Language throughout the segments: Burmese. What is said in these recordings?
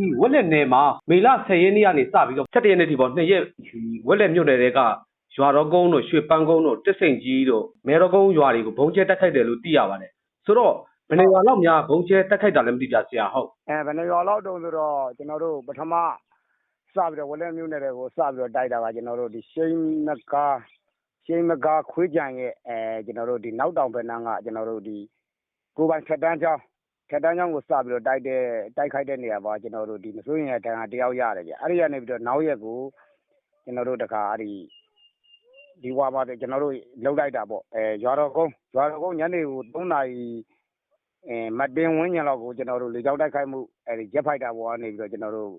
ဒီဝက်လက်နယ်မှာမေလ10ရက်နေ့ကနေစပြီးတော့17ရက်နေ့ထိပေါ့နှစ်ရက်ဒီဝက်လက်မြို့နယ်တွေကရွာတော်ကုန်းတို့ရွှေပန်းကုန်းတို့တစ်စိန်ကြီးတို့မဲတော်ကုန်းရွာတွေကိုဘုံကျဲတက်ခိုက်တယ်လို့သိရပါတယ်ဆိုတော့ဘယ်နေရာလောက်များဘုံကျဲတက်ခိုက်တာလည်းမသိပြဆရာဟုတ်အဲဘယ်နှရွာလောက်တုံးဆိုတော့ကျွန်တော်တို့ပထမစပြီးတော့ဝလက်မျိုးနယ်တွေကိုစပြီးတော့တိုက်တာကကျွန်တော်တို့ဒီရှိန်မကားရှိန်မကားခွေးကြံရဲ့အဲကျွန်တော်တို့ဒီနောက်တောင်ဘက်နန်းကကျွန်တော်တို့ဒီကိုယ်ပိုင်ဖြတ်တန်းချောင်း ဖြတ်တန်းချောင်းကိုစပြီးတော့တိုက်တဲ့တိုက်ခိုက်တဲ့နေရာပါကျွန်တော်တို့ဒီမစိုးရင်ရဲ့တန်ခါတယောက်ရတယ်ကြအဲ့ဒီကနေပြီးတော့နောက်ရက်ကိုကျွန်တော်တို့တခါအဲ့ဒီဒီဝါပါတယ်ကျွန်တော်တို့လှုပ်လိုက်တာပေါ့အဲရွာတော်ကုန်းရွာတော်ကုန်းညနေကို3နာရီအဲမတင်ဝင်းညံလောက်ကိုကျွန်တော်တို့လေကြောင်းတိုက်ခိုက်မှုအဲဒီဂျက်ဖိုက်တာပေါ်ကနေပြီးတော့ကျွန်တော်တို့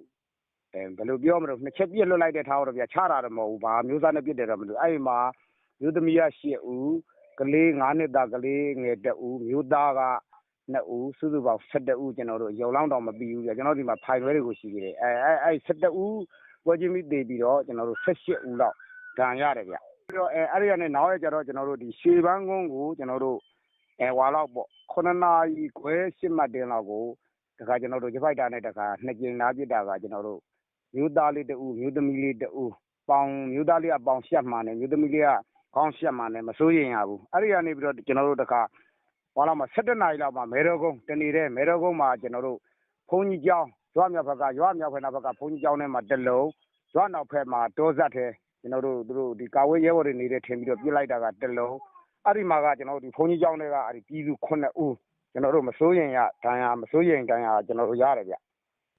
အဲဘယ်လိုပြောမလို့နှစ်ချက်ပြစ်လွတ်လိုက်တဲ့ထားတော့ဗျာချတာတော့မဟုတ်ဘူးဘာမျိုးစားနဲ့ပြစ်တယ်တော့မလို့အဲ့ဒီမှာမျိုးသမီးက8ဦးကလေး9နှစ်သားကလေးငယ်1ဦးမျိုးသားက 2ဦးစုစုပေါင်း12ဦးကျွန်တော်တို့ရုံလောင်းတော့မပြီးဘူးဗျာကျွန်တော်ဒီမှာဖိုင်ရွဲတွေကိုရှိသေးတယ်အဲအဲအဲ12ဦးပွဲချင်းပြီးတည်ပြီးတော့ကျွန်တော်တို့18ဦးလောက်ဂန်ရတယ်ဗျာပြီးတော့အဲအဲ့ဒီကနေနောက်ရကျတော့ကျွန်တော်တို့ဒီရွှေပန်းကုန်းကိုကျွန်တော်တို့အဲဝါလောက်ပေါ့9နာရီခွဲ10မှတ်တင်လောက်ကိုတခါကျွန်တော်တို့ဂျဖိုက်တာနဲ့တခါနှစ်ကြိမ်လာပြစ်တာကကျွန်တော်တို့မျိုးသားလေးတူမျိုးသမီးလေးတူပေါင်မျိုးသားလေးကပေါင်ရှက်မှန်တယ်မျိုးသမီးလေးကခေါင်းရှက်မှန်တယ်မစိုးရင်ရဘူးအဲ့ဒီကနေပြီးတော့ကျွန်တော်တို့တခါ ဟောလာမှာ17နာရီလောက်မှာမဲတော်ကုန်းတနေတဲ့မဲတော်ကုန်းမှာကျွန်တော်တို့ဘုန်းကြီးကျောင်းရွာမြောက်ဘက်ကရွာမြောက်ဖက်နာဘက်ကဘုန်းကြီးကျောင်းထဲမှာတစ်လုံးရွာနောက်ဖက်မှာတောဇတ်ထဲကျွန်တော်တို့သူတို့ဒီကာဝေးရဲဘော်တွေနေတဲ့ထင်ပြီးတော့ပြစ်လိုက်တာကတစ်လုံးအဲ့ဒီမှာကကျွန်တော်တို့ဒီဘုန်းကြီးကျောင်းတွေကအဲ့ဒီပြည်သူ9ဦးကျွန်တော်တို့မစိုးရင်ရဒဏ်ရာမစိုးရင်ဒဏ်ရာကျွန်တော်တို့ရတယ်ဗျ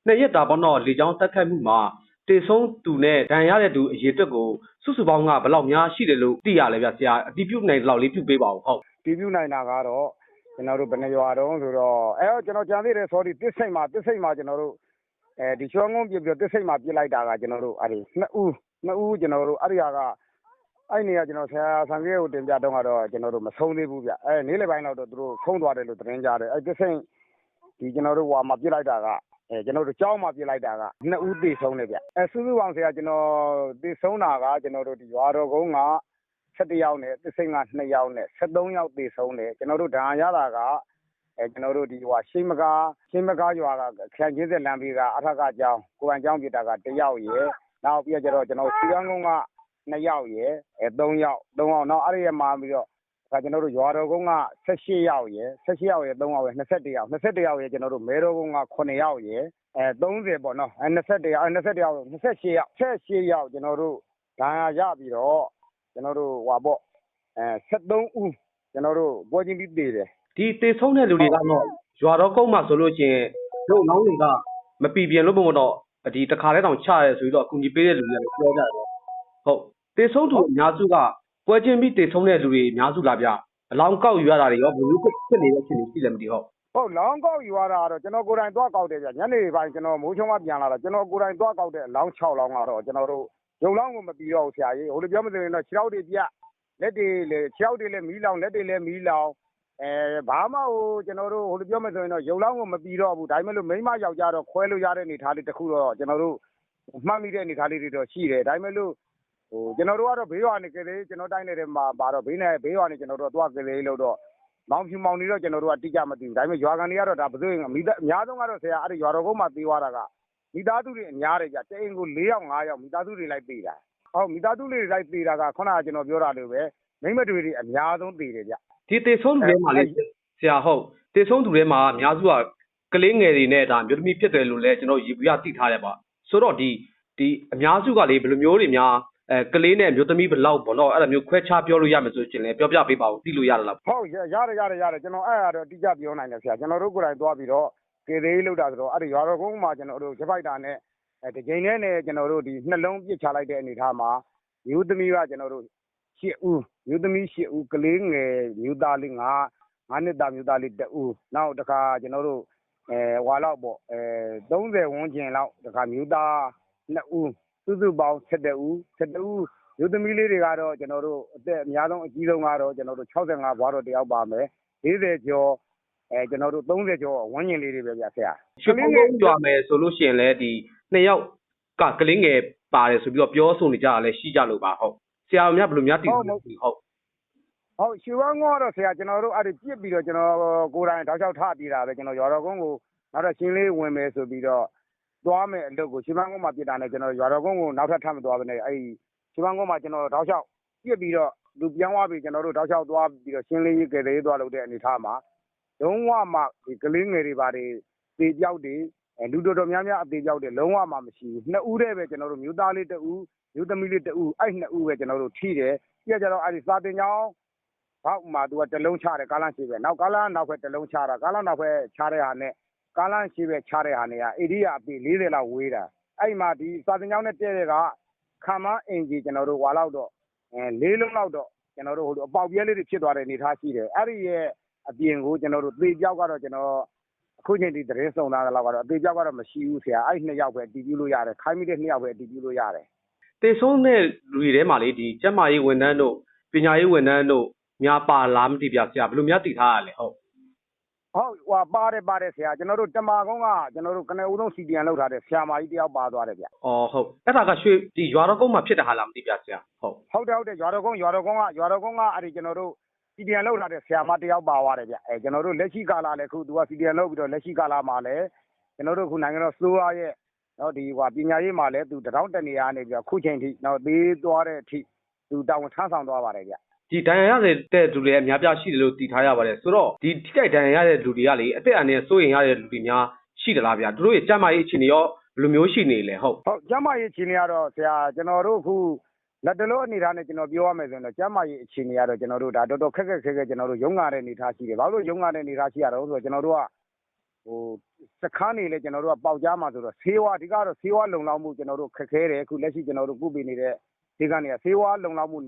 နှစ်ရက်တာပေါ့နော်လေကြောင်းတက်ခိုက်မှုမှာတေဆုံးသူနဲ့ဒဏ်ရာရတဲ့သူအရေးအတွက်ကိုစုစုပေါင်းကဘယ်လောက်များရှိတယ်လို့သိရလဲဗျဆရာအတိပြုနိုင်တဲ့လောက်လေးပြုပေးပါဦးဟုတ်ပြည်ပြနိုင်တာကတော့ ကျွန်တော်တို့ဘယ်နှရွာတုံးဆိုတော့အဲတော့ကျွန်တော်ကြံသေးတယ် sorry တစ်စိတ်မှာတစ်စိတ်မှာကျွန်တော်တို့အဲဒီချောင်းကုန်းပြပြတစ်စိတ်မှာပြစ်လိုက်တာကကျွန်တော်တို့အဲ့ဒီ2ဦး2ဦးကျွန်တော်တို့အဲ့ဒီဟာကအဲ့နေကကျွန်တော်ဆရာဆန်ကြီးကိုတင်ပြတော့ကတော့ကျွန်တော်တို့မဆုံးသေးဘူးဗျအဲနေ့လယ်ပိုင်းတော့သူတို့ဆုံးသွားတယ်လို့သတင်းကြတယ်အဲတစ်စိတ်ဒီကျွန်တော်တို့ဟွာမှာပြစ်လိုက်တာကအဲကျွန်တော်တို့ကြောင်းမှာပြစ်လိုက်တာကနှစ်ဦးသေဆုံးတယ်ဗျအဲစုစုပေါင်းဆရာကျွန်တော်သေဆုံးတာကကျွန်တော်တို့ဒီရွာတော်ကုန်းက 17ယောက်နဲ့သစ်စိန်က2ယောက်နဲ့73ယောက်သေဆုံးတယ်ကျွန်တော်တို့ဒဏ်ရာရတာကအဲကျွန်တော်တို့ဒီဟိုရှိမကားရှိမကားရွာကခရိုင်ချင်းဆက်လမ်းဘေးကအထက်ကကျောင်းကိုပိုင်ကျောင်းပြတာက1ယောက်ရယ်နောက်ပြီးတော့ကျတော့ကျွန်တော်စီကန်းကုန်းက2ယောက်ရယ်အဲ3ယောက်3ယောက်နောက်အဲ့ဒီရမှာပြီးတော့ဒါကျွန်တော်တို့ရွာတော်ကုန်းက18ယောက်ရယ်18ယောက်ရယ်3ယောက်ရယ်21ယောက်21ယောက်ရယ်ကျွန်တော်တို့မဲတော်ကုန်းက9ယောက်ရယ်အဲ30ပေါ့နော်အဲ21ယောက်အဲ21ယောက်28ယောက်28ယောက်ကျွန်တော်တို့ဒဏ်ရာရပြီးတော့ ကျွန်တော်တို့ဟွာပေါ့အဲ73ဦးကျွန်တော်တို့ပွဲချင်းပြီးတည်တယ်ဒီတေဆုံးတဲ့လူတွေကတော့ရွာတော်ကုန်းမှာဆိုလို့ရှိရင်တို့နောင်းတွေကမပီပြင်လို့ပုံတော့ဒီတခါလဲတောင်ချရဲဆိုပြီးတော့အကူကြီးပေးတဲ့လူတွေကလည်းပြောကြတယ်ဟုတ်တေဆုံးသူအများစုကပွဲချင်းပြီးတေဆုံးတဲ့လူတွေအများစုလားဗျအလောင်းကောက်ယူရတာတွေရောဘယ်လိုဖြစ်နေတဲ့အခြေအနေရှိလဲမသိဟုတ်ဟုတ်လောင်းကောက်ယူရတာကတော့ကျွန်တော်ကိုယ်တိုင်သွားကောက်တယ်ဗျညနေပိုင်းကျွန်တော်မိုးချုံကပြန်လာတော့ကျွန်တော်ကိုယ်တိုင်သွားကောက်တဲ့အလောင်း6လောင်းကတော့ကျွန်တော်တို့ ရုံလောင်းကိုမပြီးတော့ဘူးဆရာကြီးဟိုလိုပြောမစင်ရင်တော့6တွေပြလက်တွေလေ6တွေလည်းမီးလောင်လက်တွေလည်းမီးလောင်အဲဘာမှဟိုကျွန်တော်တို့ဟိုလိုပြောမစင်ရင်တော့ရုံလောင်းကိုမပြီးတော့ဘူးဒါပေမဲ့လို့မိန်းမယောက်ျားတော့ခွဲလို့ရတဲ့အနေထားလေးတစ်ခုတော့ကျွန်တော်တို့မှတ်မိတဲ့အနေထားလေးတွေတော့ရှိတယ်ဒါပေမဲ့လို့ဟိုကျွန်တော်တို့ကတော့ဘေးရွာနေကြတယ်ကျွန်တော်တိုင်းနေတဲ့မှာပါတော့ဘေးနဲ့ဘေးရွာနေကျွန်တော်တို့သွားကြတယ်လို့တော့မောင်ဖြူမောင်နေတော့ကျွန်တော်တို့ကတိကျမသိဘူးဒါပေမဲ့ရွာကန်တွေကတော့ဒါဘယ်သူမိသားအများဆုံးကတော့ဆရာအဲ့ဒီရွာတော်ကုန်းမှာသေးသွားတာက မိသားစုတွေအများတယ်ဗျတအိမ်ကို၄ယောက်၅ယောက်မိသားစုတွေလိုက်သေးတာဟုတ်မိသားစုတွေလိုက်သေးတာကခုနကကျွန်တော်ပြောတာလိုပဲမိမတွေတွေအများဆုံးသေးတယ်ဗျဒီတေဆုံးသူတွေမှာလေဆရာဟုတ်တေဆုံးသူတွေမှာအများစုကကလေးငယ်တွေနဲ့ဒါမြို့သမီးဖြစ်တယ်လို့လည်းကျွန်တော်ရေဘူးရသိထားတယ်ပါဆိုတော့ဒီဒီအများစုကလေဘယ်လိုမျိုးတွေများအဲကလေးနဲ့မြို့သမီးဘယ်လောက်ပေါ့နော်အဲ့လိုမျိုးခွဲခြားပြောလို့ရမယ်ဆိုရင်လည်းပြောပြပေးပါဦးသိလို့ရလားဟုတ်ရရတယ်ရတယ်ရတယ်ကျွန်တော်အဲ့အတော့တိကျပြောနိုင်တယ်ဆရာကျွန်တော်တို့ကိုယ်တိုင်သွားပြီးတော့ ကေသေးလောက်တာဆိုတော့အဲ့ဒီရွာတော်ကုန်းမှာကျွန်တော်တို့ဂျပိုက်တာနဲ့အဲဒီချိန်နဲ့နဲ့ကျွန်တော်တို့ဒီနှလုံးပစ်ချလိုက်တဲ့အနေထားမှာမျိုးသမီးကကျွန်တော်တို့၈ဦးမျိုးသမီး၈ဦးကလေးငယ်မျိုးသားလေး၅ငါးနှစ်သားမျိုးသားလေးတဦးနောက်တစ်ခါကျွန်တော်တို့အဲဟွာလောက်ပေါ့အဲ30ဝန်းကျင်လောက်တစ်ခါမျိုးသား2ဦးစုစုပေါင်း7ဦး7ဦးမျိုးသမီးလေးတွေကတော့ကျွန်တော်တို့အသက်အများဆုံးအကြီးဆုံးကတော့ကျွန်တော်တို့65ဘွားတော်တယောက်ပါမယ်40ကျော် အဲကျွန်တော်တို့30ကျော်ဝန်းကျင်လေးတွေပဲဗျဆရာရွှေကုန်းကုန်းကြွာမယ်ဆိုလို့ရှိရင်လည်းဒီနှစ်ယောက်ကကလေးငယ်ပါတယ်ဆိုပြီးတော့ပြောဆိုနေကြတာလည်းရှိကြလို့ပါဟုတ်ဆရာများဘယ်လိုများသိလဲဟုတ်ဟုတ်ရွှေဝမ်းကောတော့ဆရာကျွန်တော်တို့အဲ့ဒီပြစ်ပြီးတော့ကျွန်တော်ကိုယ်တိုင်တောက်လျှောက်ထပြေးတာပဲကျွန်တော်ရော်တော်ကုန်းကိုနောက်တော့ရှင်းလေးဝင်မယ်ဆိုပြီးတော့သွားမယ်အလုပ်ကိုရှင်မကုန်းမှာပြစ်တာနဲ့ကျွန်တော်ရွာတော်ကုန်းကိုနောက်ထပ်ထပ်မသွားဘဲနဲ့အဲ့ဒီရှင်မကုန်းမှာကျွန်တော်တောက်လျှောက်ပြစ်ပြီးတော့လူပြောင်းသွားပြီးကျွန်တော်တို့တောက်လျှောက်သွားပြီးတော့ရှင်းလင်းရေးကယ်ဆယ်ရေးသွားလုပ်တဲ့အနေအထားမှာ လုံးဝမှဒီကလေးငယ်တွေပါတွေတေပြောက်တွေအဲလူတော်တော်များများအသေးပြောက်တွေလုံးဝမှမရှိဘူးနှစ်ဦးတည်းပဲကျွန်တော်တို့မျိုးသားလေးတစ်ဦးမျိုးသမီးလေးတစ်ဦးအဲ့နှစ်ဦးပဲကျွန်တော်တို့ထိတယ်ပြကြတော့အဲ့ဒီစာတင်ကြောင်းဘောက်မှာသူကတလုံးချတယ်ကားလမ်းရှိပဲနောက်ကားလမ်းနောက်ဘက်တလုံးချတာကားလမ်းနောက်ဘက်ချတဲ့ဟာနဲ့ကားလမ်းရှိပဲချတဲ့ဟာနေကအေဒီယာအပေ40လောက်ဝေးတာအဲ့မှာဒီစာတင်ကြောင်းနဲ့တည့်တဲ့ကခံမအင်ဂျီကျွန်တော်တို့ဟွာလောက်တော့အဲလေးလုံးလောက်တော့ကျွန်တော်တို့ဟိုအပေါက်ပြဲလေးတွေဖြစ်သွားတဲ့အနေထားရှိတယ်အဲ့ဒီရဲ့ အပြင်ကို ကျွန်တော်တို့ သေပြောက်ကတော့ကျွန်တော်အခုချိန်ဒီသတင်းစုံသားတော့ကတော့ အသေးပြောက်ကတော့ မရှိဘူးဆရာအဲ့နှစ်ယောက်ပဲ အတည်ပြုလို့ရတယ် ခိုင်းမိတဲ့ နှစ်ယောက်ပဲ အတည်ပြုလို့ရတယ်တေဆုံးတဲ့လူတွေထဲမှာလေဒီကျက်မာရေးဝန်ထမ်းတို့ ပညာရေးဝန်ထမ်းတို့များ ပါလားမသိပြဆရာဘယ်လိုများတည်ထားရလဲ ဟုတ်ဟုတ်ဟွာပါတယ် ပါတယ်ဆရာကျွန်တော်တို့ တမာကုန်းကကျွန်တော်တို့ကနေဦးဆုံး CDN လောက်ထားတဲ့ ဆရာမကြီးတယောက် ပါသွားတယ်ဗျအော်ဟုတ်အဲ့ဒါကရွှေဒီရွာတော်ကုန်းမှာ ဖြစ်တဲ့ဟာလား မသိပြဆရာဟုတ်ဟုတ်တယ်ဟုတ်တယ် ရွာတော်ကုန်းရွာတော်ကုန်းကရွာတော်ကုန်းကအဲ့ဒီကျွန်တော် တို့ CDN လောက်ထားတဲ့ဆရာမတယောက်ပါသွားတယ်ဗျအဲကျွန်တော်တို့လက်ရှိကာလလည်းခုသူက CDN လောက်ပြီးတော့လက်ရှိကာလမှာလည်းကျွန်တော်တို့ခုနိုင်ငံတော်စိုးရရဲ့နော်ဒီဟွာပညာရေးမှာလည်းသူတထောင်တနေရာနေပြီးတော့ခုချိန်ထိနော်သေးသွားတဲ့အထိသူတာဝန်ထမ်းဆောင်သွားပါတယ်ဗျဒီဒဏ်ရာရတဲ့လူတွေအများပြားရှိတယ်လို့တည်ထားရပါတယ်ဆိုတော့ဒီထိခိုက်ဒဏ်ရာရတဲ့လူတွေကလေအသက်အန္တရာယ်စိုးရင်ရတဲ့လူတွေများရှိသလားဗျာသူတို့ရဲ့ကျန်းမာရေးအခြေအနေရောဘယ်လိုမျိုးရှိနေလဲဟုတ်ဟုတ်ကျမ်းမာရေးအခြေအနေကတော့ဆရာကျွန်တော်တို့အခု လက်တလို့အနေထားနဲ့ကျွန်တော်ပြောရမယ်ဆိုရင်တော့ကျမ်းမာရေးအခြေအနေကတော့ကျွန်တော်တို့ဒါတော်တော်ခက်ခက်ခက်ခက်ကျွန်တော်တို့ရုံးကားတဲ့အနေထားရှိတယ်ဘာလို့ရုံးကားတဲ့အနေထားရှိရတော့ဆိုတော့ကျွန်တော်တို့ကဟိုစခန်းနေလေကျွန်တော်တို့ကပေါက်ကြားမှာဆိုတော့ဆေးဝါးအဓိကတော့ဆေးဝါးလုံလောက်မှုကျွန်တော်တို့ခက်ခဲတယ်အခုလက်ရှိကျွန်တော်တို့ကုပေးနေတဲ့ဒီကနေကဆေးဝါးလုံလောက်မှု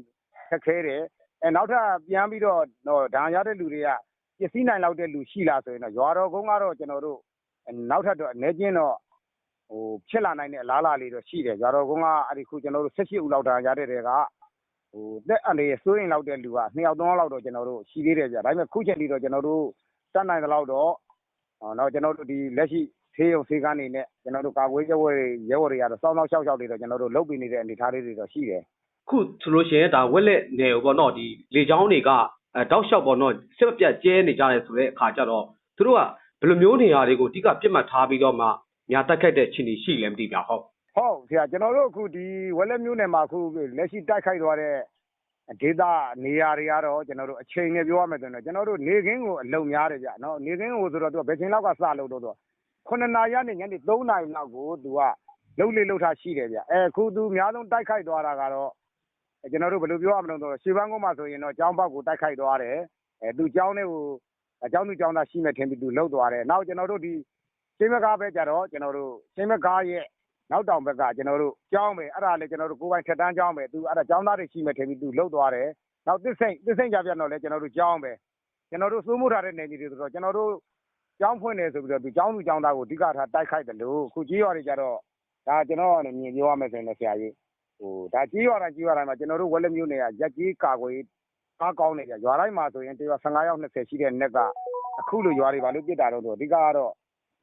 ခက်ခဲတယ်အဲနောက်ထပ်ပြန်ပြီးတော့တော့ဒါရတဲ့လူတွေကပစ္စည်းနိုင်လောက်တဲ့လူရှိလားဆိုရင်တော့ရွာတော်ကုန်းကတော့ကျွန်တော်တို့နောက်ထပ်တော့အနေချင်းတော့ဟို ဖြစ်လာနိုင်တဲ့အလားအလာလေးတော့ရှိတယ်ရွာတော်ကုန်းကအဲ့ဒီခုကျွန်တော်တို့၁၈ဦးလောက်တာရတဲ့တွေကဟိုတက်အန်တွေစိုးရင်လောက်တဲ့လူက2ယောက်3ယောက်လောက်တော့ကျွန်တော်တို့ရှိသေးတယ်ဗျဒါပေမဲ့ခုချိန်ထိတော့ကျွန်တော်တို့တတ်နိုင်တဲ့လောက်တော့ဟောတော့ကျွန်တော်တို့ဒီလက်ရှိသေးုံသေးကန်းနေနဲ့ကျွန်တော်တို့ကာကွယ်ရေးဝဲရဲဝဲတွေကတော့စောင်းစောင်းရှောက်ရှောက်တွေတော့ကျွန်တော်တို့လုပ်ပြီးနေတဲ့အနေအထားလေးတွေတော့ရှိတယ်ခုဆိုလို့ရှိရင်ဒါဝက်လက်နယ်ပေါ့နော်ဒီလေချောင်းတွေကအဲတောက်လျှောက်ပေါ့နော်စစ်မပြတ်ကျဲနေကြတယ်ဆိုတဲ့အခါကျတော့သူတို့ကဘယ်လိုမျိုးနေရာတွေကိုအဓိကပြစ်မှတ်ထားပြီးတော့မှ များတက်ခတ်တဲ့အခြေအနေရှိလဲမသိပြဟုတ်ဟုတ်ဆရာကျွန်တော်တို့အခုဒီဝက်လက်မျိုးနယ်မှာအခုလက်ရှိတိုက်ခိုက်သွားတဲ့ဒေသနေရာတွေကတော့ကျွန်တော်တို့အချိန်နဲ့ပြောရမယ်ဆိုရင်တော့ကျွန်တော်တို့နေခင်းကိုအလုံများတယ်ဗျနော်နေခင်းကိုဆိုတော့သူကဘယ်ချိန်လောက်ကစလို့တော့သူ9နာရီကနေညနေ3နာရီလောက်ကိုသူကလုံလေလုံထားရှိတယ်ဗျအဲအခုသူအများဆုံးတိုက်ခိုက်သွားတာကတော့ကျွန်တော်တို့ဘယ်လိုပြောရမလဲဆိုတော့ရှေးဘန်းကုန်းမှာဆိုရင်တော့ကျောင်းပေါက်ကိုတိုက်ခိုက်သွားတယ်အဲသူကျောင်းတွေကိုအကျောင်းသူကျောင်းသားရှိမဲ့ထင်ပြီးသူလှုပ်သွားတယ်နောက်ကျွန်တော်တို့ဒီ ရှင်းမကားပဲကြတော့ကျွန်တော်တို့ရှင်းမကားရဲ့နောက်တောင်ဘက်ကကျွန်တော်တို့ကျောင်းပဲအဲ့ဒါလည်းကျွန်တော်တို့ကိုယ်ပိုင်ထက်တန်းကျောင်းပဲသူအဲ့ဒါကျောင်းသားတွေရှိမယ်ထင်ပြီးသူလှုပ်သွားတယ်နောက်တစ်စိမ့်တစ်စိမ့်ကြပြန်တော့လည်းကျွန်တော်တို့ကျောင်းပဲကျွန်တော်တို့စိုးမိုးထားတဲ့နေကြီးတွေဆိုတော့ကျွန်တော်တို့ကျောင်းဖွင့်နေဆိုပြီးတော့သူကျောင်းသူကျောင်းသားကိုအဓိကထားတိုက်ခိုက်တယ်လို့ခုကြီးရွာတွေကြတော့ဒါကျွန်တော်အနေမြင်ပြောရမယ်ဆိုရင်လည်းဆရာကြီးဟိုဒါကြီးရွာတိုင်းကြီးရွာတိုင်းမှာကျွန်တော်တို့ဝက်လက်မျိုးတွေကရက်ကြီးကာကွယ်အားကောင်းနေကြရွာတိုင်းမှာဆိုရင်တေက15ရောက်20ရှိတဲ့နက်ကအခုလိုရွာတွေဘာလို့ပြစ်တာတော့ဆိုအဓိကကတော့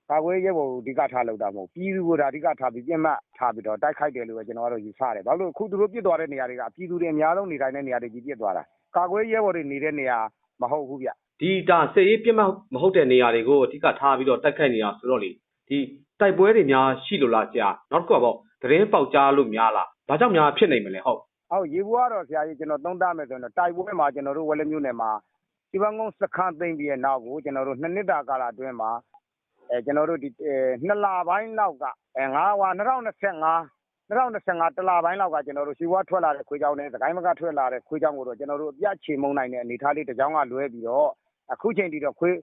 ကာကွယ်ရေးဘောအဓိကထားလောက်တာမဟုတ်ပြည်သူကိုဒါအဓိကထားပြီးပြင့်မှတ်ထားပြီးတော့တိုက်ခိုက်တယ်လို့ပဲကျွန်တော်ကတော့ယူဆတယ်။ဘာလို့အခုသူတို့ပြစ်သွားတဲ့နေရာတွေကပြည်သူတွေအများဆုံးနေထိုင်တဲ့နေရာတွေကြီးပြစ်သွားတာ။ကာကွယ်ရေးဘောတွေနေတဲ့နေရာမဟုတ်ဘူးဗျ။ဒီဒါစစ်ရေးပြစ်မှတ်မဟုတ်တဲ့နေရာတွေကိုအဓိကထားပြီးတော့တက်ခတ်နေတာဆိုတော့လေဒီတိုက်ပွဲတွေများရှိလို့လားကြာနောက်တစ်ခုကပေါ့သတင်းပေါက်ကြားလို့များလားဘာကြောင့်များဖြစ်နေမလဲဟုတ်ဟုတ်ရေဘူးကတော့ဆရာကြီးကျွန်တော်သုံးသပ်မယ်ဆိုရင်တော့တိုက်ပွဲမှာကျွန်တော်တို့ဝက်လက်မျိုးနယ်မှာဒီဘန်ကုန်းစခန်းသိမ်းပြီးရဲ့နောက်ကိုကျွန်တော်တို့နှစ်နှစ်တာကာလအတွင်းမှာအဲ ကျွန်တော်တို့ဒီအဲနှစ်လပိုင်းလောက်ကအဲငါးဟွာ2025 2025တလပိုင်းလောက်ကကျွန်တော်တို့ရှိဝါထွက်လာတဲ့ခွေးချောင်းနဲ့သခိုင်းမကထွက်လာတဲ့ခွေးချောင်းကိုတော့ကျွန်တော်တို့အပြတ်ချေမုံနိုင်တဲ့အနေအထားလေးတစ်ကြောင်းကလွဲပြီးတော့အခုချိန်ထိတော့ခွေး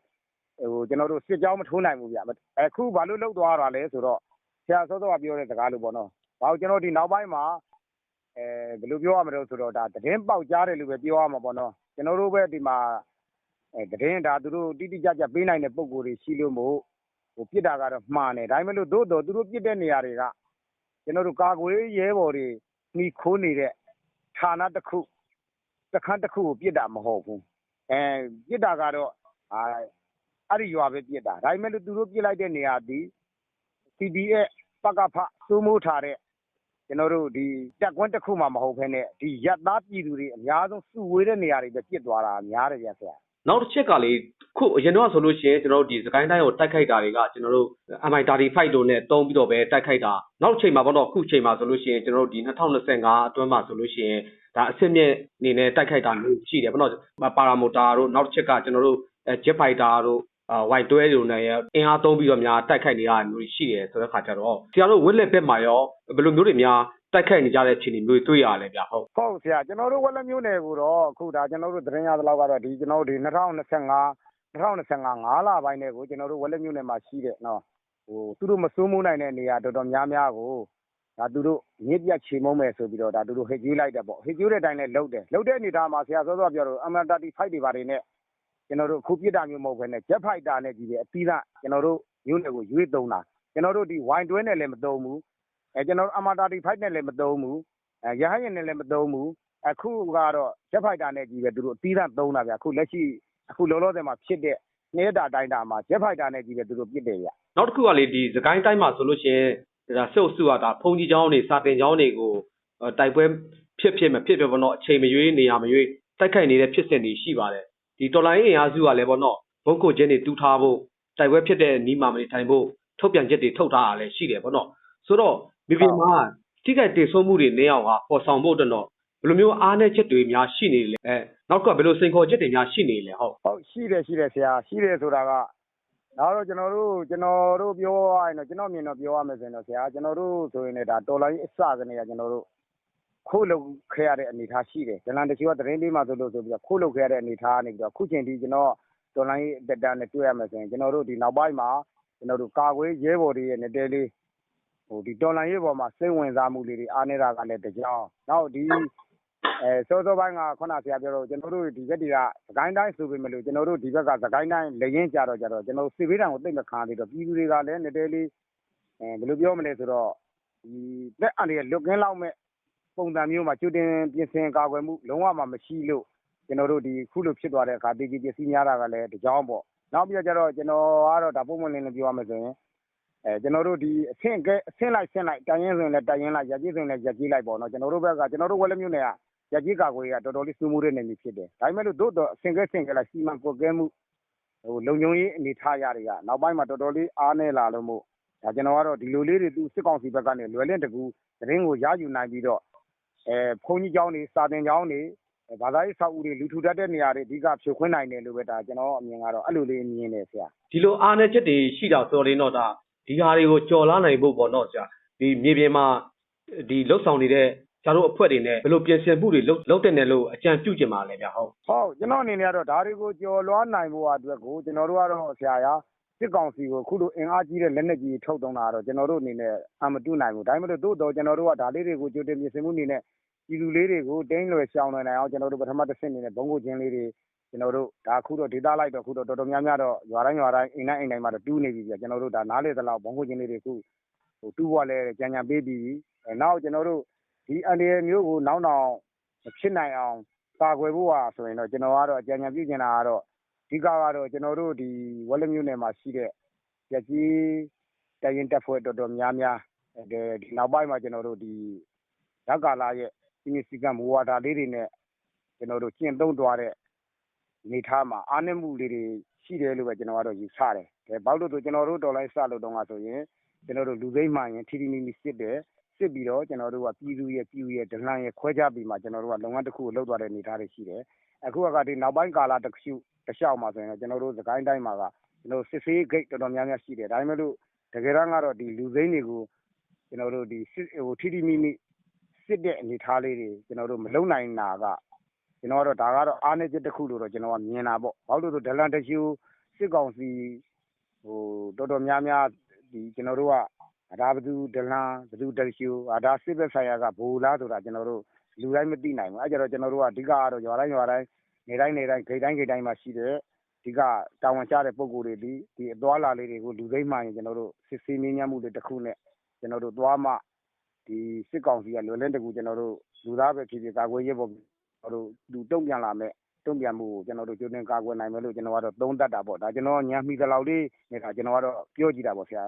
ဟိုကျွန်တော်တို့စစ်ကြောင်းမထိုးနိုင်ဘူးဗျအခုဘာလို့လောက်သွားတာလဲဆိုတော့ဆရာစောစောကပြောတဲ့စကားလိုပေါ့နော်ဘာလို့ကျွန်တော်ဒီနောက်ပိုင်းမှာအဲဘယ်လိုပြောရမလဲဆိုတော့ဒါသတင်းပေါက်ကြားတယ်လို့ပဲပြောရမှာပေါ့နော်ကျွန်တော်တို့ပဲဒီမှာအဲသတင်းဒါသူတို့တိတိကျကျပေးနိုင်တဲ့ပုံကိုယ်တွေရှိလို့မို့ဟို ပြစ်တာကတော့မှားနေဒါပေမဲ့လို့သို့တော်သူတို့ပြစ်တဲ့နေရာတွေကကျွန်တော်တို့ကာကွယ်ရဲဘော်တွေနှီးခိုးနေတဲ့ဌာနတစ်ခုစခန်းတစ်ခုကိုပြစ်တာမဟုတ်ဘူးအဲပြစ်တာကတော့အာအဲ့ဒီရွာပဲပြစ်တာဒါပေမဲ့လို့သူတို့ပြစ်လိုက်တဲ့နေရာဒီ CDF ပကဖစိုးမိုးထားတဲ့ကျွန်တော်တို့ဒီတက်ကွန်းတစ်ခုမှမဟုတ်ဘဲနဲ့ဒီရက်သားပြည်သူတွေအများဆုံးစုဝေးတဲ့နေရာတွေပဲပြစ်သွားတာများတယ်ဗျဆရာ နောက်တစ်ချက်ကလေခုအရင်တော့ဆိုလို့ရှိရင်ကျွန်တော်တို့ဒီစကိုင်းတိုင်းကိုတိုက်ခိုက်တာတွေကကျွန်တော်တို့ MI35 တို့နဲ့တုံးပြီးတော့ပဲတိုက်ခိုက်တာနောက်ချိန်မှာပေါ့နော်ခုချိန်မှာဆိုလို့ရှိရင်ကျွန်တော်တို့ဒီ2025အတွင်းမှာဆိုလို့ရှိရင်ဒါအစစ်မြင့်အနေနဲ့တိုက်ခိုက်တာမျိုးရှိတယ်ပေါ့နော်ပါရာမိုတာတို့နောက်တစ်ချက်ကကျွန်တော်တို့အဲ jet fighter တို့အာ white တွဲတွေနဲ့အင်အားသုံးပြီးတော့များတိုက်ခိုက်နေတာမျိုးရှိတယ်ဆိုတဲ့ခါကျတော့ဆရာတို့ဝက်လက်ဘက်မှာရောဘယ်လိုမျိုးတွေများ တိုက်ခိုက်နေကြတဲ့အခြေအနေမျိုးတွေတွေ့ရလဲဗျဟုတ်ဟုတ်ဆရာကျွန်တော်တို့ဝက်လက်မျိုးနယ်ကိုတော့အခုဒါကျွန်တော်တို့သတင်းရသလောက်ကတော့ဒီကျွန်တော်တို့ဒီ2025 2025ငါးလပိုင်းနဲ့ကိုကျွန်တော်တို့ဝက်လက်မျိုးနယ်မှာရှိတဲ့နော်ဟိုသူတို့မစိုးမိုးနိုင်တဲ့နေရာတော်တော်များများကိုဒါသူတို့မြစ်ပြတ်ချေမုံမယ်ဆိုပြီးတော့ဒါသူတို့ဟစ်ကြွေးလိုက်တယ်ပေါ့ဟစ်ကြွေးတဲ့အတိုင်းလည်းလှုပ်တယ်လှုပ်တဲ့အနေထားမှာဆရာစောစောပြောတော့ M35 တွေပါတယ်နဲ့ကျွန်တော်တို့ခုပြစ်တာမျိုးမဟုတ်ဘဲနဲ့ jet fighter နဲ့ကြီးတယ်အသီးသန့်ကျွန်တော်တို့မျိုးနယ်ကိုရွေးသုံးတာကျွန်တော်တို့ဒီ wine တွဲနဲ့လည်းမသုံးဘူးအဲ ကျွန်တော်တို့ MR-35 နဲ့လည်းမသုံးဘူး။ရဟတ်ယာဉ်နဲ့လည်း မသုံးဘူး။အခုကတော့ ဂျက်ဖိုက်တာနဲ့ချည်းပဲ သူတို့ သီးသန့်သုံးတာဗျ။အခုလက်ရှိ အခုလောလောဆယ်မှာဖြစ်တဲ့ ၂ ရက်တာ တိုင်းတာမှာ ဂျက်ဖိုက်တာနဲ့ချည်းပဲ သူတို့ပစ်တယ်ဗျ။”နောက်တစ်ခုကလေ ဒီစစ်ကိုင်းတိုင်းမှာဆိုလို့ရှိရင် စစ်အုပ်စုက ဘုန်းကြီးကျောင်းတွေ စာသင်ကျောင်းတွေကို တိုက်ပွဲဖြစ်ဖြစ် မဖြစ်ဖြစ်ပေါ့နော် အချိန်မရွေး နေရာမရွေး တိုက်ခိုက်နေတဲ့ ဖြစ်စဉ်တွေရှိပါတယ်။ဒီတော်လှန်ရေးအင်အားစုကလည်းပေါ့နော် ဗုံးခိုကျင်းတွေတူးထားဖို့ တိုက်ပွဲဖြစ်တဲ့ အနီးမှာမနေထိုင်ဖို့ ထုတ်ပြန်ချက်တွေ ထုတ်ထားတာလည်းရှိတယ်ပေါ့နော်။ဆိုတော့ မြေပြင်မှာထိခိုက်ဒေဆုံးမှုတွေနေအောင်ဟာပေါ်ဆောင်ဖို့အတွက်တော့ဘယ်လိုမျိုးအားနည်းချက်တွေများရှိနေလဲအဲနောက်ကဘယ်လိုစိန်ခေါ်ချက်တွေများရှိနေလဲဟုတ်ဟုတ်ရှိတယ်ရှိတယ်ဆရာရှိတယ်ဆိုတာကဒါတော့ကျွန်တော်တို့ကျွန်တော်တို့ပြောရရင်တော့ကျွန်တော်မြင်တော့ပြောရမယ်ဆိုရင်တော့ဆရာကျွန်တော်တို့ဆိုရင်လည်းဒါတော်လိုင်းအစကနေကကျွန်တော်တို့ခိုးလုပ်ခဲ့ရတဲ့အနေအထားရှိတယ်ဇလန်တချို့ကသတင်းလေးမှဆိုလို့ဆိုပြီးတော့ခိုးလုပ်ခဲ့ရတဲ့အနေအထားကနေပြီးတော့ခုချိန်ထိကျွန်တော်တော်လိုင်းအတက်တာနဲ့တွေ့ရမယ်ဆိုရင်ကျွန်တော်တို့ဒီနောက်ပိုင်းမှာကျွန်တော်တို့ကာကွယ်ရဲဘော်တွေရဲ့နေတဲလေးဟိုဒီ တော်လိုင်းရေးပေါ်မှာ စိတ်ဝင်စားမှုလေးတွေ အားနေတာကလည်း တကြောင်နောက်ဒီအဲစောစောပိုင်းက ခုနဆရာပြောတော့ကျွန်တော်တို့ ဒီဘက်တွေကစကိုင်းတိုင်းဆိုပေမဲ့လို့ ကျွန်တော်တို့ ဒီဘက်ကစကိုင်းတိုင်း လက်ရင်ကြတော့ကြတော့ကျွန်တော်စစ်ဘေးတံကို သိမ့်မခံသေးတော့ ပြည်သူတွေကလည်းနေတဲလေးအဲဘယ်လိုပြောမလဲဆိုတော့ဒီလက်အန်တွေလွတ်ကင်းလောက်မဲ့ပုံစံမျိုးမှာကျွတင်ပြင်ဆင်ကာကွယ်မှု လုံးဝမှမရှိလို့ ကျွန်တော်တို့ဒီခုလိုဖြစ်သွားတဲ့အခါတေကြီးပစ္စည်းများတာကလည်း တကြောင်ပေါ့ နောက်ပြီးတော့ကျတော့ ကျွန်တော်ကတော့ဒါပုံမှန်လေးနဲ့ပြောရမယ်ဆိုရင် အဲကျွန်တော်တို့ဒီအဆင့်ကဲအဆင့်လိုက်ဆင့်လိုက်တိုင်ရင်ဆိုရင်လည်းတိုင်ရင်လိုက်ရကြီးဆိုရင်လည်းရကြီးလိုက်ပေါ့နော်ကျွန်တော်တို့ဘက်ကကျွန်တော်တို့ဝက်လက်မြို့နယ်ကရကြီးကာကွယ်ကတော်တော်လေးစိုးမိုးတဲ့နေမျိုးဖြစ်တယ်ဒါပေမဲ့လို့တို့တော့အဆင့်ကဲဆင့်ကဲလိုက်စီမံကွက်ကဲမှုဟိုလုံခြုံရေးအနေထားရတွေကနောက်ပိုင်းမှာတော်တော်လေးအားနည်းလာလို့မို့ဒါကျွန်တော်ကတော့ဒီလိုလေးတွေသူစစ်ကောင်စီဘက်ကနေလွယ်လင့်တကူသတင်းကိုရယူနိုင်ပြီးတော့အဲဘုန်းကြီးကျောင်းတွေစာသင်ကျောင်းတွေဘာသာရေးစာအုပ်တွေလူထူထပ်တဲ့နေရာတွေအဓိကဖြိုခွင်းနိုင်တယ်လို့ပဲဒါကျွန်တော်အမြင်ကတော့အဲ့လိုလေးမြင်တယ်ဆရာဒီလိုအားနည်းချက်တွေရှိတာဆိုရင်တော့ဒါ ဒီဟာတွေကိုကြော်လာနိုင်ဖို့ပေါ့နော်ဆရာဒီမြေပြင်မှာဒီလှုပ်ဆောင်နေတဲ့ဆရာတို့အဖွဲ့တွေနဲ့ဘယ်လိုပြင်ဆင်မှုတွေလုပ်လုပ်တဲ့နယ်လို့အကြံပြုချင်ပါလဲဗျဟုတ်ဟုတ်ကျွန်တော်အနေနဲ့ကတော့ဒါတွေကိုကြော်လွှားနိုင်ဖို့အတွက်ကိုကျွန်တော်တို့ကတော့ဆရာရစစ်ကောင်စီကိုခုလိုအင်အားကြီးတဲ့လက်နက်ကြီးထုတ်သုံးတာတော့ကျွန်တော်တို့အနေနဲ့အမတူနိုင်ဘူးဒါပေမဲ့လို့သို့တော်ကျွန်တော်တို့ကဒါလေးတွေကိုကြိုတင်ပြင်ဆင်မှုအနေနဲ့ပြည်သူလေးတွေကိုတင်းလွယ်ရှောင်လွယ်နိုင်အောင်ကျွန်တော်တို့ပထမတစ်ဆင့်အနေနဲ့ဘုံကိုချင်းလေးတွေ ကျွန်တော်တို့ဒါခုတော့ဒေတာလိုက်တော့ခုတော့တော်တော်များများတော့ရွာတိုင်းရွာတိုင်းအိမ်တိုင်းအိမ်တိုင်းမှာတော့တူးနေပြီပြကျွန်တော်တို့ဒါနားလေသလောက်ဘုံကိုချင်းလေးတွေခုဟိုတူးဖို့လဲကြံကြံပေးပြီးအဲနောက်ကျွန်တော်တို့ဒီအန်ဒီရဲ့မျိုးကိုနောက်နောက်မဖြစ်နိုင်အောင်ကာကွယ်ဖို့ဟာဆိုရင်တော့ကျွန်တော်ကတော့အကြံဉာဏ်ပြုချင်တာကတော့အဓိကကတော့ကျွန်တော်တို့ဒီဝက်လက်မျိုးနယ်မှာရှိတဲ့ရက်ကြီးတရင်တက်ဖွဲ့တော်တော်များများအဲဒီဒီနောက်ပိုင်းမှာကျွန်တော်တို့ဒီဓာတ်ကာလာရဲ့စီမီစီကံမူဝါဒလေးတွေနဲ့ကျွန်တော်တို့ကျင့်သုံးသွားတဲ့ နေထားမှာ အားနည်းမှုလေးတွေ ရှိတယ်လို့ပဲ ကျွန်တော်ကတော့ ယူဆတယ်။ဒါဘာလို့လဲဆိုကျွန်တော်တို့ တော်လိုင်းစလို့တော့ကဆိုရင်ကျွန်တော်တို့လူသိမ်းမှရင်ထီထီမီမီစစ်တယ် စစ်ပြီးတော့ကျွန်တော်တို့ကပြည်သူရဲ့ပြည်ရဲ့ဒလန်ရဲ့ခွဲခြားပြီးမှ ကျွန်တော်တို့က လုပ်ငန်းတစ်ခုကို လုပ်သွားတဲ့ အနေအထားတွေရှိတယ်။အခုကဒီနောက်ပိုင်းကာလတစ်ခုတစ်လျှောက်မှာဆိုရင် ကျွန်တော်တို့စကိုင်းတိုင်းမှာကကျွန်တော်စစ်ဆေးဂိတ် တော်တော်များများရှိတယ်။ဒါပေမဲ့လို့ တကယ်တမ်းကတော့ဒီလူသိမ်းတွေကိုကျွန်တော်တို့ဒီစစ်ဟိုထီထီမီမီစစ်တဲ့ အနေအထားလေးတွေကျွန်တော်တို့မလုံနိုင်တာက ကျွန်တော်ကတော့ဒါကတော့အားနည်းချက်တစ်ခုလို့တော့ကျွန်တော်ကမြင်တာပေါ့။ဘာလို့လဲဆိုဒလန်တရှူစစ်ကောင်စီဟိုတော်တော်များများဒီကျွန်တော်တို့ကဒါဘသူဒလန်ဘသူတရှူဒါစစ်ဘက်ဆိုင်ရာကဘူလားဆိုတာကျွန်တော်တို့လူတိုင်းမသိနိုင်ဘူးအဲကြတော့ကျွန်တော်တို့ကအဓိကကတော့ရွာတိုင်းရွာတိုင်းနေတိုင်းနေတိုင်းဂိတ်တိုင်းဂိတ်တိုင်းမှာရှိတဲ့ဒီကတာဝန်ကျတဲ့ပုံကိုယ်တွေဒီဒီအသွားလာလေးတွေကိုလူသိမ်းမှရင်ကျွန်တော်တို့စစ်ဆေးမင်းညမ်းမှုတွေတစ်ခုနဲ့ကျွန်တော်တို့သွားမှဒီစစ်ကောင်စီကလွယ်လင်းတကူကျွန်တော်တို့လူသားပဲဖြစ်ဖြစ်ကာကွယ်ရေးပေါ် ကျွန်တော်တို့လူတုံ့ပြန်လာမဲ့တုံ့ပြန်မှုကို ကျွန်တော်တို့ ကြိုတင်ကာကွယ်နိုင်မယ်လို့ ကျွန်တော်ကတော့ သုံးသပ်တာပေါ့ဒါကျွန်တော်ညံမိသလောက်လေးနေတာကျွန်တော်ကတော့ ပြောကြည့်တာပေါ့ဆရာ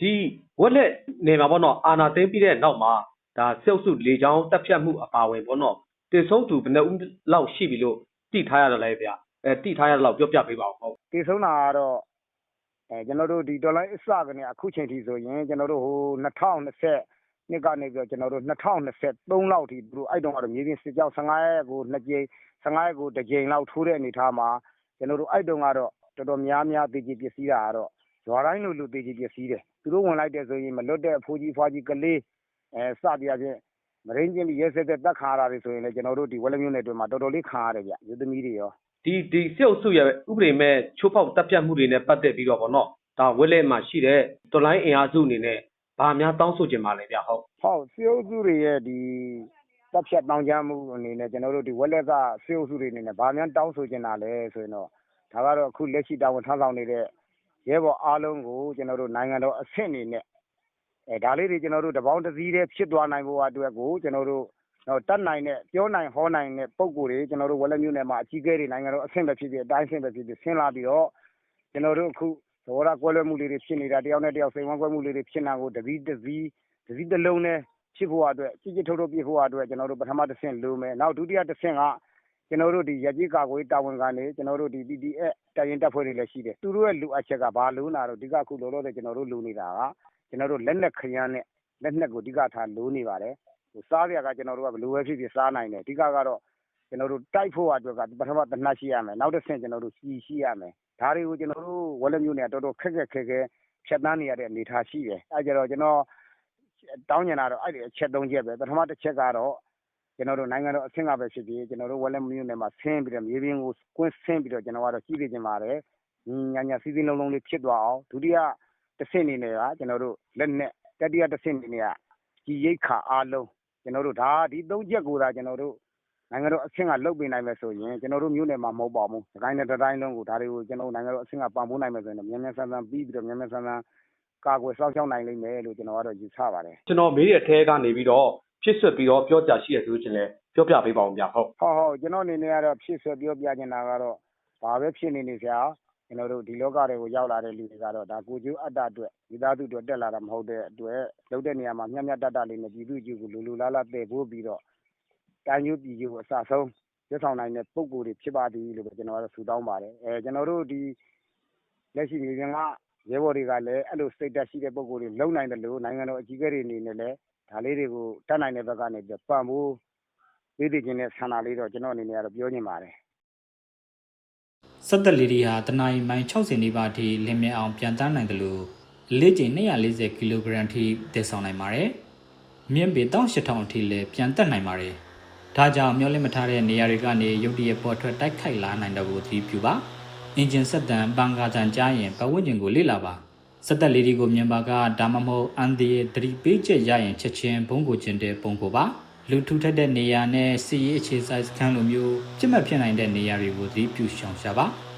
ဒီဝက်လက်နေမှာပေါ့နော် အာနာသိမ့်ပြီးတဲ့နောက်မှာဒါစေုပ်စုလေချောင်းတက်ဖြတ်မှု အပါဝင်ပေါ့နော်တင်ဆုံးသူ ဘယ်နှဦးလောက်ရှိပြီလို့ သိထားရတော့လဲဗျအဲတိထားရတဲ့လောက် ပြောပြပေးပါဦးဟုတ်တည်ဆုံးတာကတော့အဲကျွန်တော်တို့ ဒီဒေါ်လာအစကနေအခုချိန်ထိဆိုရင်ကျွန်တော်တို့ဟို2020 နှစ်ကနေပြီးတော့ကျွန်တော်တို့2023လောက်ထိသူတို့အဲ့တုန်းကတော့မြေပြင်စစ်ကြောင်း15ရက်ကို2ကြိမ်15ရက်ကို2ကြိမ်လောက်ထိုးတဲ့အနေထားမှာကျွန်တော်တို့အဲ့တုန်းကတော့တော်တော်များများတည်ကြည်ပစ္စည်းတာကတော့ရွာတိုင်းလိုလိုတည်ကြည်ပစ္စည်းတယ်သူတို့ဝင်လိုက်တဲ့ဆိုရင်မလွတ်တဲ့အဖိုးကြီးဖွားကြီးကလေးအဲစပြပြချင်းမရင်းချင်းပြီးရဲစက်တဲ့တက်ခါရတာတွေဆိုရင်လည်းကျွန်တော်တို့ဒီဝက်လက်မျိုးနယ်တွေမှာတော်တော်လေးခါရတယ်ဗျရုပ်သမီးတွေရောဒီဒီစစ်အုပ်စုရဲ့ဥပဒေမဲ့ချိုးဖောက်တပ်ဖြတ်မှုတွေနဲ့ပတ်သက်ပြီးတော့ဗောနော်ဒါဝက်လက်မှာရှိတဲ့တော်လိုင်းအင်အားစုအနေနဲ့ ဗာများတောင်းဆိုခြင်းပါလဲဗျဟုတ်ဟုတ်စီအုပ်စုတွေရဲ့ဒီတပ်ဖြတ်တောင်းကြမှုအနေနဲ့ကျွန်တော်တို့ဒီဝက်လက်ကစီအုပ်စုတွေအနေနဲ့ဗာမြန်တောင်းဆိုချင်တာလဲဆိုရင်တော့ဒါကတော့အခုလက်ရှိတာဝန်ထမ်းဆောင်နေတဲ့ရဲဘော်အားလုံးကိုကျွန်တော်တို့နိုင်ငံတော်အဆင့်အနေနဲ့အဲဒါလေးတွေကျွန်တော်တို့တပေါင်းတစ်စည်းတည်းဖြစ်သွားနိုင်ဖို့အတွက်ကိုကျွန်တော်တို့တော့တတ်နိုင်တဲ့ပြောနိုင်ဟောနိုင်တဲ့ပုံကိုယ်တွေကျွန်တော်တို့ဝက်လက်မျိုးနယ်မှာအကြီးအကဲတွေနိုင်ငံတော်အဆင့်ပဲဖြစ်ဖြစ်အတိုင်းအဆင့်ပဲဖြစ်ဖြစ်ဆင်းလာပြီးတော့ကျွန်တော်တို့အခု သဘောထားကွဲလွဲမှုလေးတွေဖြစ်နေတာတယောက်နဲ့တယောက်စိတ်ဝမ်းကွဲမှုလေးတွေဖြစ်နေတာကိုတစည်းတစည်းတစည်းတစ်လုံးနဲ့ဖြစ်ဖို့အတွက်ကြည်ကြည်ထုတ်ထုတ်ပြဖို့အတွက်ကျွန်တော်တို့ပထမတစ်ဆင့်လိုမယ်နောက်ဒုတိယတစ်ဆင့်ကကျွန်တော်တို့ဒီရကြီးကာကွယ်တာဝန်ကနေကျွန်တော်တို့ဒီ PDF တိုင်ရင်တပ်ဖွဲ့တွေလည်းရှိတယ်သူတို့ရဲ့လူအပ်ချက်ကဘာလို့နာတော့ဒီကအခုလောလောဆယ်ကျွန်တော်တို့လူနေတာကကျွန်တော်တို့လက်နဲ့ခရမ်းနဲ့လက်နဲ့ကိုအဓိကထားလိုနေပါတယ်ဟိုစားရကကျွန်တော်တို့ကဘယ်လိုပဲဖြစ်ဖြစ်စားနိုင်တယ်အဓိကကတော့ကျွန်တော်တို့တိုက်ဖို့အတွက်ကပထမတနတ်ရှိရမယ်နောက်တစ်ဆင့်ကျွန်တော်တို့စီရှိရမယ် ဒါတွေကိုကျွန်တော်တို့ဝက်လက်မျိုးနဲ့တော်တော်ခက်ခက်ခဲခဲဖြတ်တန်းနေရတဲ့အနေအထားရှိတယ်အဲကြတော့ကျွန်တော်တောင်းကျင်တာတော့အဲ့ဒီအချက်၃ချက်ပဲပထမတစ်ချက်ကတော့ကျွန်တော်တို့နိုင်ငံတော်အဆင့်ကပဲဖြစ်ပြီးကျွန်တော်တို့ဝက်လက်မြို့နယ်မှာဆင်းပြီးတော့မြေပြင်ကိုကွင်းဆင်းပြီးတော့ကျွန်တော်ကတော့ကြည့်နေကြပါတယ်ညာညာစီးစီးလုံးလုံးလေးဖြစ်သွားအောင်ဒုတိယတစ်ဆင့်အနေနဲ့ကကျွန်တော်တို့လက်နဲ့တတိယတစ်ဆင့်အနေနဲ့ကဒီရိတ်ခါအားလုံးကျွန်တော်တို့ဒါဒီ၃ချက်ကိုသာကျွန်တော်တို့ နိုင်ငံတော်အဆင့်ကလုတ်ပေးနိုင်မယ်ဆိုရင်ကျွန်တော်တို့မြို့နယ်မှာမဟုတ်ပါဘူး။ဒီတိုင်းနဲ့ဒီတိုင်းလုံးကိုဒါတွေကိုကျွန်တော်တို့နိုင်ငံတော်အဆင့်ကပံ့ပိုးနိုင်မယ်ဆိုရင်တော့မြန်မြန်ဆန်ဆန်ပြီးပြီးတော့မြန်မြန်ဆန်ဆန်ကာကွယ်စောင့်ရှောက်နိုင်လိမ့်မယ်လို့ကျွန်တော်ကတော့ယူဆပါတယ်။ကျွန်တော်မေးတဲ့အထဲကနေပြီးတော့ဖြစ်ဆွတ်ပြီးတော့ပြောကြရှိရဆိုရင်လည်းပြောပြပေးပါဦးဗျဟုတ်ဟုတ်ဟုတ်ကျွန်တော်အနေနဲ့ကတော့ဖြစ်ဆွပြောပြချင်တာကတော့ဘာပဲဖြစ်နေနေဆရာကျွန်တော်တို့ဒီလောကတွေကိုရောက်လာတဲ့လူတွေကတော့ဒါကိုကျိုးအတ္တအတွက်ဒီသားစုအတွက်တက်လာတာမဟုတ်တဲ့အတွက်လုပ်တဲ့နေရာမှာမျက်မျက်တတလေးနဲ့ပြည်သူ့ကျူကိုလူလူလားလားတည်ဖို့ပြီးတော့ တိုင်းကျိုးပြည်ကျိုးကို အစဆုံးရဆောင်နိုင်တဲ့ ပုံကိုယ်တွေ ဖြစ်ပါသည်လို့ပဲ ကျွန်တော်ကတော့ ဆုတောင်းပါတယ်အဲကျွန်တော်တို့ ဒီ လက်ရှိ မြေပြင်က ရဲဘော်တွေကလည်း အဲ့လို စိတ်ဓာတ်ရှိတဲ့ ပုံကိုယ်တွေ လုံနိုင်တယ်လို့နိုင်ငံတော် အကြီးအကဲတွေ အနေနဲ့လည်း ဒါလေးတွေကို တတ်နိုင်တဲ့ဘက်ကနေပြီးပံ့ဖို့ပေးသိခြင်းနဲ့ ဆန္ဒလေးတော့ ကျွန်တော်အနေနဲ့ကတော့ ပြောနေပါတယ် စက်သက်လေးတွေဟာ တနအီမိုင်60နီးပါးအထိလင်းမြဲအောင်ပြန်တန်းနိုင်တယ်လို့အလေးချိန်240ကီလိုဂရမ်ထိတည်ဆောင်နိုင်ပါတယ်။မြင့်ပေ18000အထိလည်းပြန်တက်နိုင်ပါတယ်။ ဒါကြောင့်မျောလင့်မထားတဲ့နေရာတွေကနေရုတ်တရက်ပေါ်ထွက်တိုက်ခိုက်လာနိုင်တဲ့ကိုသတိပြုပါ။အင်ဂျင်ဆက်တန်ပန်ကာတန်ကြားရင်ပတ်ဝန်းကျင်ကိုလေ့လာပါ။စက်သက်လေးတွေကိုမြင်ပါကဒါမှမဟုတ်အန်ဒီရဲ့သတိပေးချက်ရရင်ချက်ချင်းဘုံကိုကျင်တဲ့ပုံကိုပါ။လူထူထပ်တဲ့နေရာနဲ့စီရေးအခြေဆိုင်စခန်းလိုမျိုးပြစ်မှတ်ဖြစ်နိုင်တဲ့နေရာတွေကိုသတိပြုရှောင်ရှားပါ။